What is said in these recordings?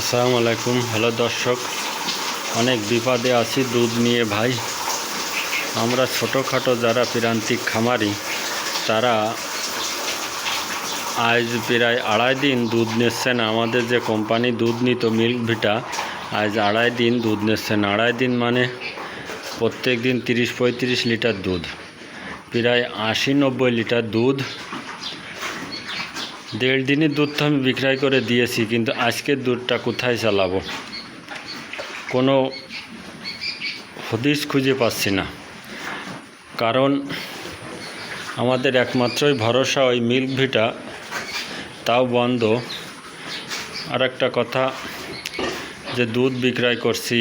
আসসালামু আলাইকুম। হ্যালো দর্শক, অনেক বিপদে আছি দুধ নিয়ে ভাই। আমরা ছোটোখাটো যারা প্রান্তিক খামারি, তারা আজ প্রায় আড়াই দিন দুধ নিচ্ছেন। আমাদের যে কোম্পানি দুধ নিত, মিল্ক ভিটা, আজ আড়াই দিন দুধ নিচ্ছেন। আড়াই দিন মানে প্রত্যেক দিন তিরিশ পঁয়ত্রিশ লিটার দুধ। প্রায় আশি নব্বই লিটার দুধ দেড় দিনের দুধ তো আমি বিক্রয় করে দিয়েছি, কিন্তু আজকের দুধটা কোথায় চালাবো? কোনো হদিস খুঁজে পাচ্ছি না। কারণ আমাদের একমাত্রই ভরসা ওই মিল্ক ভিটা, তাও বন্ধ। আর একটা কথা, যে দুধ বিক্রয় করছি,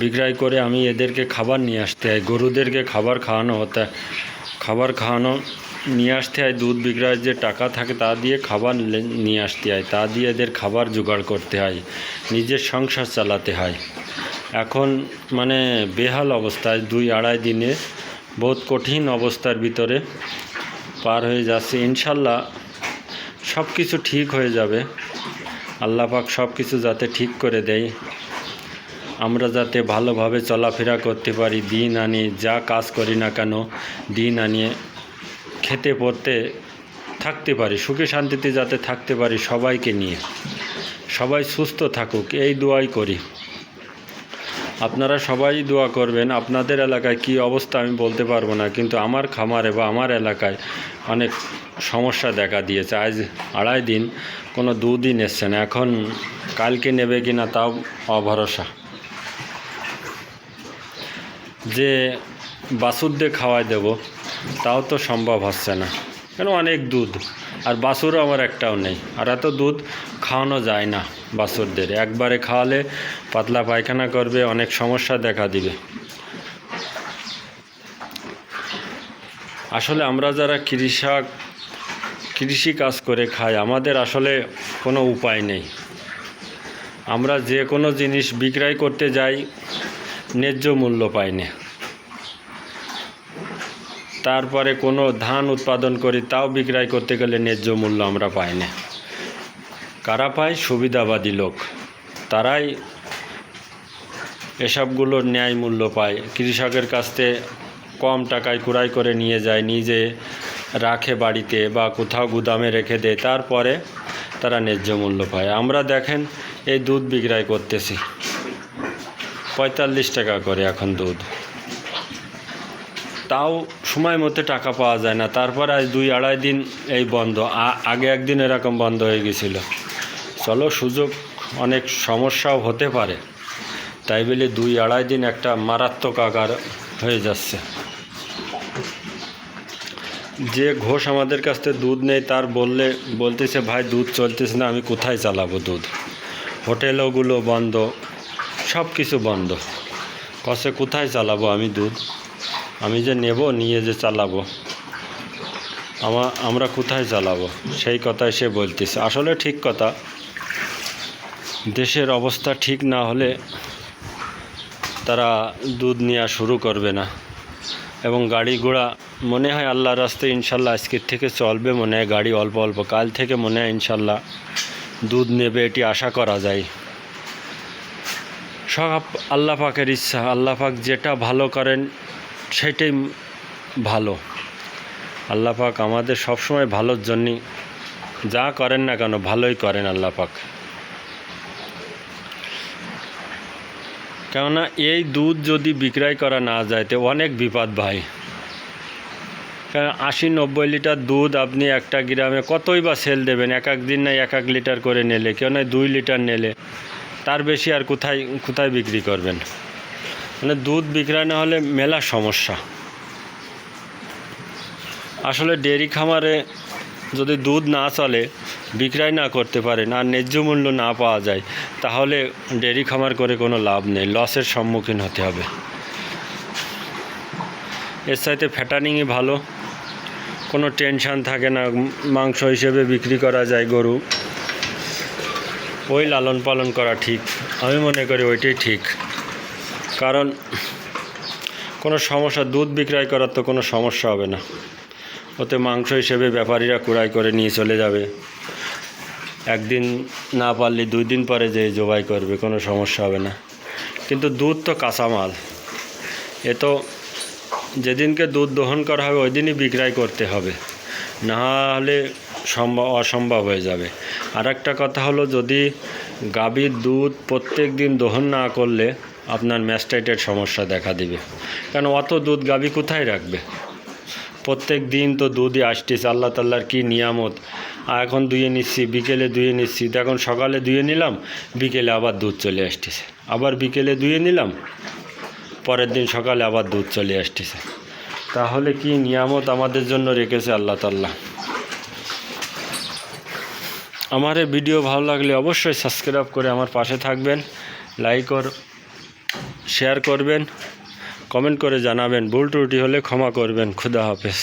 বিক্রয় করে আমি এদেরকে খাবার নিয়ে আসতে হয়, গরুদেরকে খাবার খাওয়ানো হতে। খাবার খাওয়ানো নিয়ে আসতে হয়, দুধ বিক্রয়ের যে টাকা থাকে তা দিয়ে খাবার নিয়ে আসতে হয়। তা দিয়ে এদের খাবার জোগাড় করতে হয়, নিজের সংসার চালাতে হয়। এখন মানে বেহাল অবস্থায় দুই আড়াই দিনে বহুত কঠিন অবস্থার ভিতরে পার হয়ে যাচ্ছে। ইনশাল্লাহ সব কিছু ঠিক হয়ে যাবে। আল্লাহ পাক সব কিছু যাতে ঠিক করে দেয়। আমরা যাতে ভালোভাবে চলাফেরা করতে পারি, দিন আনি, যা কাজ করি না কেন, দিন আনিয়ে খেতে পড়তে থাকতে পারি, সুখে শান্তিতে যাতে থাকতে পারি সবাইকে নিয়ে। সবাই সুস্থ থাকুক, এই দোয়াই করি। আপনারা সবাই দোয়া করবেন, আপনাদের এলাকায় কি অবস্থা আমি বলতে পারব না, কিন্তু আমার খামারে বা আমার এলাকায় অনেক সমস্যা দেখা দিয়েছে। আজ আড়াই দিন, কোনো দুদিন এসছে না, এখন কালকে নেবে কি না তাও অভরসা। যে দিয়ে খাওয়াই দেব। তাও তো সম্ভব হচ্ছে না। কেন অনেক দুধ। আর বাছুরও আমার একটাও নেই। আর এত দুধ খাওয়ানো যায় না বাছুরদের। একবারে খাওয়ালে পাতলা পায়খানা করবে, অনেক সমস্যা দেখা দিবে। আসলে আমরা যারা কৃষক কৃষি কাজ করে খাই, আমাদের আসলে কোনো উপায় নেই। আমরা যে কোনো জিনিস বিক্রয় করতে যাই, ন্যায্য মূল্য পাই না। তারপরে কোনো ধান উৎপাদন করি, তাও বিক্রয় করতে গেলে ন্যায্য মূল্য আমরা পাই না। কারা পায়? সুবিধাবাদী লোক। তারাই এসবগুলোর ন্যায় মূল্য পায়। কৃষকের কাছ থেকে কম টাকায় কুড়াই করে নিয়ে যায়, নিজে রাখে বাড়িতে বা কোথাও গুদামে রেখে দেয়, তারপরে তারা ন্যায্য মূল্য পায়। আমরা দেখেন, এই দুধ বিক্রয় করতেছি। পঁয়তাল্লিশ টাকা করে এখন দুধ। তাও সময় মতো টাকা পাওয়া যায় না। তারপর আজ দুই আড়াই দিন এই বন্ধ। আগে একদিন এরকম বন্ধ হয়ে গেছিল। চলো, সুযোগ অনেক সমস্যাও হতে পারে। তাই বলে দুই আড়াই দিন একটা মারাত্মক আকার হয়ে যাচ্ছে। যে ঘোষ আমাদের কাছ থেকে দুধ নেই তার বললে, বলতেছে, ভাই, দুধ চলতেছে না, আমি কোথায় চালাবো দুধ? হোটেলগুলো বন্ধ সব কিছু বন্ধ। কষে কোথায় চালাবো আমি দুধ? আমি যে নেব, নিয়ে যে চালাবো। আমা আমরা কোথায় চালাবো? সেই কথাই সে বলতেছে। আসলে ঠিক কথা। দেশের অবস্থা ঠিক না হলে তারা দুধ নেওয়া শুরু করবে না। এবং গাড়ি ঘোড়া মনে হয় আল্লাহর রাস্তায় ইনশাল্লাহ আজকের থেকে চলবে মনে হয়। গাড়ি অল্প অল্প, কাল থেকে মনে হয় ইনশাল্লাহ দুধ নেবে এটি আশা করা যায়। সব আল্লাহ পাকের ইচ্ছা। আল্লাহ পাক যেটা ভালো করেন সেটাই ভালো। আল্লাহ পাক আমাদের সবসময় ভালোর জন্যই যা করেন না কেন ভালোই করেন আল্লাহ পাক। কেননা এই দুধ যদি বিক্রয় করা না যায়, তো অনেক বিপদ ভাই। কারণ আশি নব্বই লিটার দুধ আপনি একটা গ্রামে কতই বা সেল দেবেন, এক এক দিন না এক এক লিটার করে নিলে, কেউ নয় দুই লিটার নিলে, তার বেশি আর কোথায় কোথায় বিক্রি করবেন? মানে দুধ বিক্রয় না হলে মেলা সমস্যা। আসলে ডেয়ারি খামারে যদি দুধ না চলে, বিক্রয় না করতে পারেন আর ন্যায্য মূল্য না পাওয়া যায়, তাহলে ডেয়ারি খামার করে কোনো লাভ নেই, লসের সম্মুখীন হতে হবে। এর সাথে ফ্যাটানিংই ভালো। কোনো টেনশান থাকে না, মাংস হিসেবে বিক্রি করা যায় গরু। ওই লালন পালন করা ঠিক। আমি মনে করি ওইটাই ঠিক। কারণ কোনো সমস্যা, দুধ বিক্রয় করার তো কোনো সমস্যা হবে না। ওতে মাংস হিসেবে ব্যাপারীরা কুড়াই করে নিয়ে চলে যাবে। একদিন না পারলে দুই দিন পরে যে জবাই করবে, কোনো সমস্যা হবে না। কিন্তু দুধ তো কাঁচামাল। এ তো যেদিনকে দুধ দহন করা হবে, ওই দিনই বিক্রয় করতে হবে। না হলে সম্ভব, অসম্ভব হয়ে যাবে। আর একটা কথা হলো, যদি গাভীর দুধ প্রত্যেক দিন দহন না করলে আপনার ম্যাস্টাইটের সমস্যা দেখা দিবে। কারণ অত দুধ গাভী কোথায় রাখবে? প্রত্যেক দিন তো দুধই আসতেছে, আল্লাহ তাল্লার কী নিয়ামত? এখন ধুয়ে নিচ্ছি, বিকেলে ধুয়ে নিচ্ছি এখন সকালে ধুয়ে নিলাম, বিকেলে আবার দুধ চলে আসতেছে। আবার বিকেলে ধুয়ে নিলাম, পরের দিন সকালে আবার দুধ চলে আসতেছে। তাহলে কি নিয়ামত আমাদের জন্য রেখেছে আল্লাহ তাল্লাহ আমার ভিডিও ভালো লাগলে অবশ্যই সাবস্ক্রাইব করে আমার পাশে থাকবেন, লাইক আর শেয়ার করবেন কমেন্ট করে জানাবেন। ভুল ত্রুটি হলে ক্ষমা করবেন। খুদা হাফেজ।